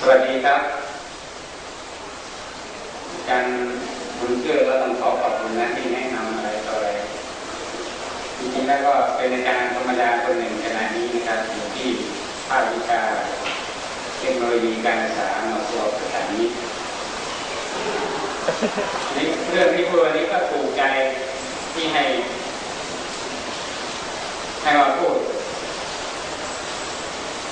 สวัสดีครับอารย์บุญเกื้อก็ต้องขอขอบคุณนะที่แนะนำอะไรต่ออะไรจริงๆแล้วก็เป็นอาจารย์ธรรมดาคนหนึ่งขณะนี้นะครับอยู่ที่ภาควิชาเทคโนโลยีการศึกษามาตัวภาษานี้เรื่องที่พูดวันนี้ก็ถูกใจที่ให้ ให้มาพูด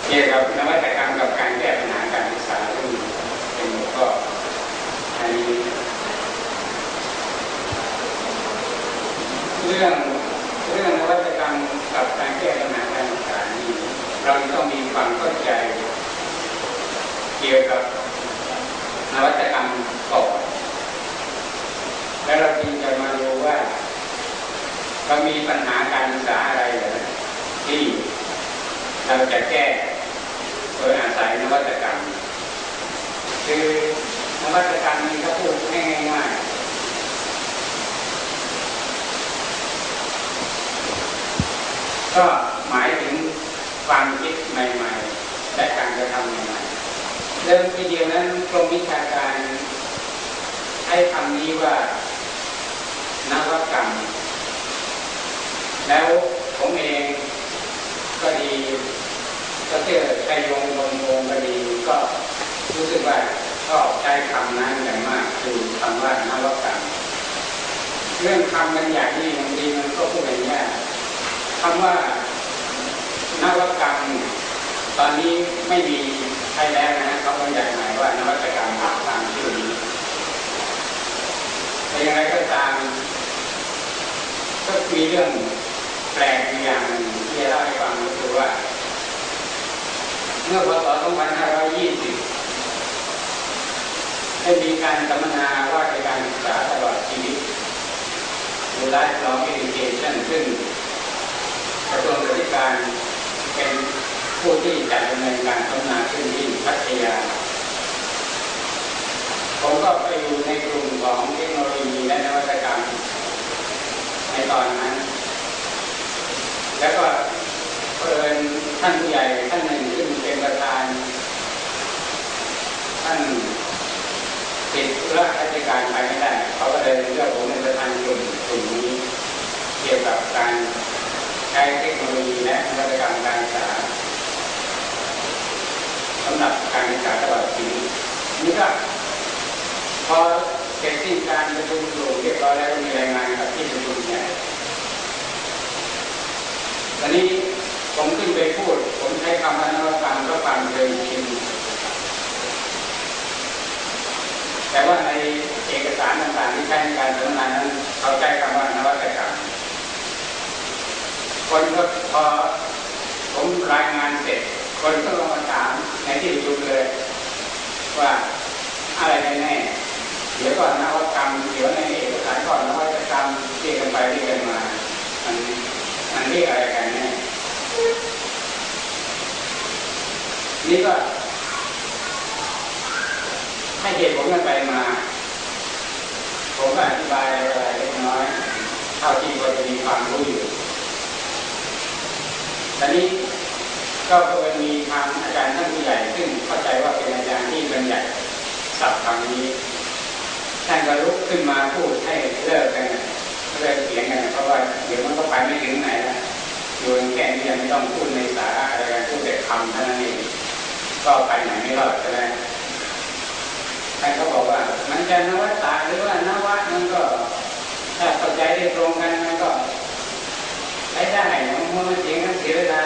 เกี่ยวกับนวัตกรรมกับการแก้ปัญหาการศึกษาซึ่งเป็นหัวข้ออันนี้เรื่องเรื่องนวัตกรรมกับการแก้ปัญหาการศึกษานี้เราต้องมีความเข้าใจ เกี่ยวกับนวัตกรรมก่อน แล้วเราจึงจะมาดูว่าเรามีปัญหาการศึกษาอะไรเหรอที่เราจะแก้โดยอาศัยนวัตกรรม คือนวัตกรรมนี้ก็พูดง่ายๆก็หมายถึงความคิดใหม่ๆและการกระทำใหม่ๆเริ่มทีเดียวนั้นกรมวิชาการให้คำนี้ว่านวัตกรรม แล้วผมเองก็ดีก็เจอใจยงลงโงก็ดีก็รู้สึกว่าชอบใช้คำนั้นอย่างมากคือคำว่านวักรรมเรื่องคำมันอย่างนี้บางทีมันก็พูดอย่างนี้คำว่านวัตกรรม ตอนนี้ไม่มีใครแล้วนะเขาบัญญัติหมายว่านวัตกรรมตามชื่อนี้แต่อย่างไรก็ตามก็มีเรื่อง แปลกอยู่อย่างหนึ่งที่จะเล่าให้ฟังก็คือว่า เมื่อพศ2520 ได้มีการสัมมนาว่าในการศึกษาตลอดชีวิตดูไลฟ์ลองเอดิเคชั่นซึ่งกระทรวงศึกษาธิการเป็นผู้ที่จัดดำเนินการสัมมนาขึ้นที่พัทยาผมก็ไปอยู่ในกลุ่มของเทคโนโลยีและนวัตกรรมในตอนนั้น แล้วก็เพิ่นท่านผู้ใหญ่ท่านหนึ่งซึ่งเป็นประธาน ท่านติดธุระราชการไปไม่ได้ เขาก็เลยเลือกผมเป็นประธานกลุ่มกลุ่มนี้ เกี่ยวกับการใช้เทคโนโลยีและนวัตกรรมการศึกษาสำหรับการศึกษาตลอดชีวิตนี่ก็พอเสร็จสิ้นการประชุมกลุ่มเรียบร้อยแล้วก็มีรายงานกับที่ประชุมใหญ่ ตอนนี้ผมขึ้นไปพูด ผมใช้คำว่านวัตกรรมก็ความเคยชินแต่ว่าในเอกสารต่างๆที่ใช้ในการสัมมนานั้นเขาใช้คำว่านวัตกรรมคนก็พอผมรายงานเสร็จ คนก็ลงมาถามในที่ประชุมเลย ว่าอะไรกันแน่เดี๋ยวก่อนนวัตกรรมเดี๋ยวใน เรียกอะไรกันแน่นี่ก็ให้เหตุผลกันไปมา ผมก็อธิบายอะไรเล็กน้อยเท่าที่พอจะมีความรู้อยู่ตอนนี้ก็เพิ่งมีทางอาจารย์ท่านผู้ใหญ่ ซึ่งเข้าใจว่าเป็นอาจารย์ที่บัญญัติศัพท์คำนี้ท่านก็ลุกขึ้นมาพูดให้เลิกกันเลิกเถียงกันเพราะว่าเดี๋ยวมันก็ไปไม่ถึงไหนแล้ว โดยแค่นี้ยังไม่ต้องพูดในสาระอะไรกันพูดแต่คำเท่านั้นเองก็ไปไหนไม่รอดใช่ไหมท่านก็บอกว่า มันจะนวัตตาหรือว่านวัตมันก็ ถ้าเข้าใจได้ตรงกันมันก็ใช้ได้มันมันเสียงกันเสียเวลา